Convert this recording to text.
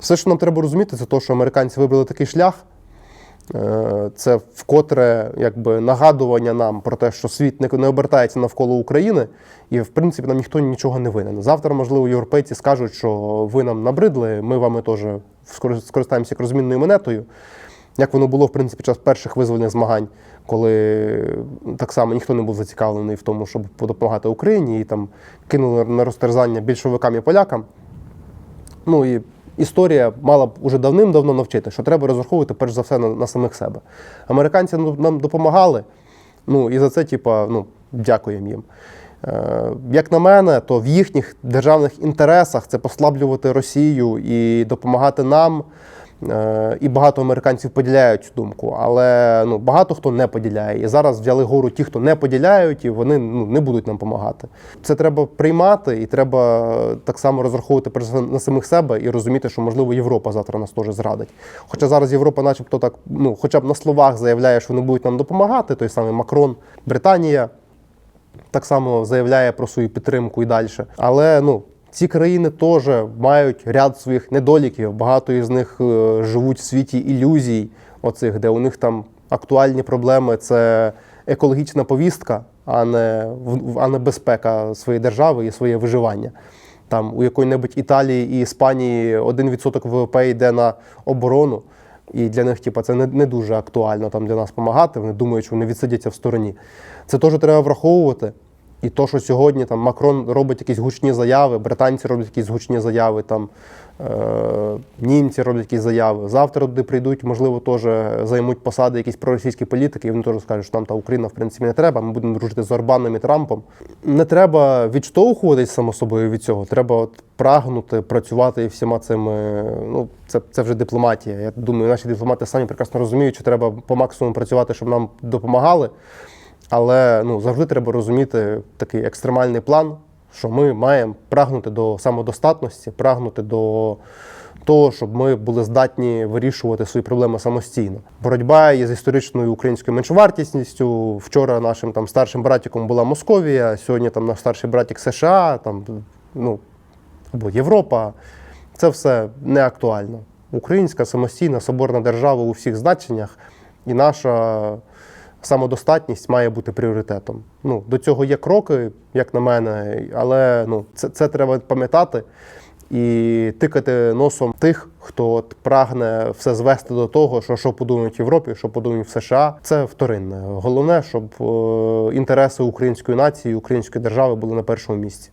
Все, що нам треба розуміти, це те, що американці вибрали такий шлях. Е, Це вкотре якби нагадування нам про те, що світ не, не обертається навколо України, і в принципі нам ніхто нічого не винен. Завтра, можливо, європейці скажуть, що ви нам набридли, ми вами теж скористаємося як розмінною монетою. Як воно було в принципі час перших визвольних змагань, коли так само ніхто не був зацікавлений в тому, щоб допомагати Україні, і там кинули на розтерзання більшовикам і полякам. Ну і історія мала б уже давним-давно навчити, що треба розраховувати перш за все на, на самих себе. Американці ну, нам допомагали, ну і за це, типа, ну, дякуємо їм. Е, як на мене, то в їхніх державних інтересах це послаблювати Росію і допомагати нам. Е, І багато американців поділяють цю думку, але ну, багато хто не поділяє. І зараз взяли гору ті, хто не поділяють, і вони ну, не будуть нам допомагати. Це треба приймати, і треба так само розраховувати на самих себе і розуміти, що можливо Європа завтра нас теж зрадить. Хоча зараз Європа, начебто, так ну, хоча б на словах заявляє, що вони будуть нам допомагати, той самий Макрон, Британія так само заявляє про свою підтримку і далі. Але ну, ці країни теж мають ряд своїх недоліків. Багато із них е, живуть в світі ілюзій, оцих, де у них там актуальні проблеми це екологічна повістка, а не, а не безпека своєї держави і своє виживання. Там у якої-небудь Італії і Іспанії 1% ВВП йде на оборону. І для них, типу, це не, не дуже актуально там для нас допомагати. Вони думають, що вони відсидяться в стороні. Це теж треба враховувати. І то, що сьогодні там Макрон робить якісь гучні заяви, британці роблять якісь гучні заяви, там е- німці роблять якісь заяви. Завтра туди прийдуть, можливо, теж займуть посади якісь проросійські політики, і вони теж скажуть, що нам та Україна в принципі не треба. Ми будемо дружити з Орбаном і Трампом. Не треба відштовхуватись само собою від цього. Треба от прагнути працювати і всіма цими. Ну, це, це вже дипломатія. Я думаю, наші дипломати самі прекрасно розуміють, що треба по максимуму працювати, щоб нам допомагали. Але ну, завжди треба розуміти такий екстремальний план, що ми маємо прагнути до самодостатності, прагнути до того, щоб ми були здатні вирішувати свої проблеми самостійно. Боротьба із історичною українською меншовартісністю. Вчора нашим там старшим братиком була Московія, сьогодні там наш старший братик США, там, ну, або Європа. Це все не актуально. Українська самостійна соборна держава у всіх значеннях, і наша самодостатність має бути пріоритетом. Ну, до цього є кроки, як на мене, але ну, це, це треба пам'ятати і тикати носом тих, хто прагне все звести до того, що, що подумають в Європі, що подумають в США. Це вторинне. Головне, щоб е, інтереси української нації, української держави були на першому місці.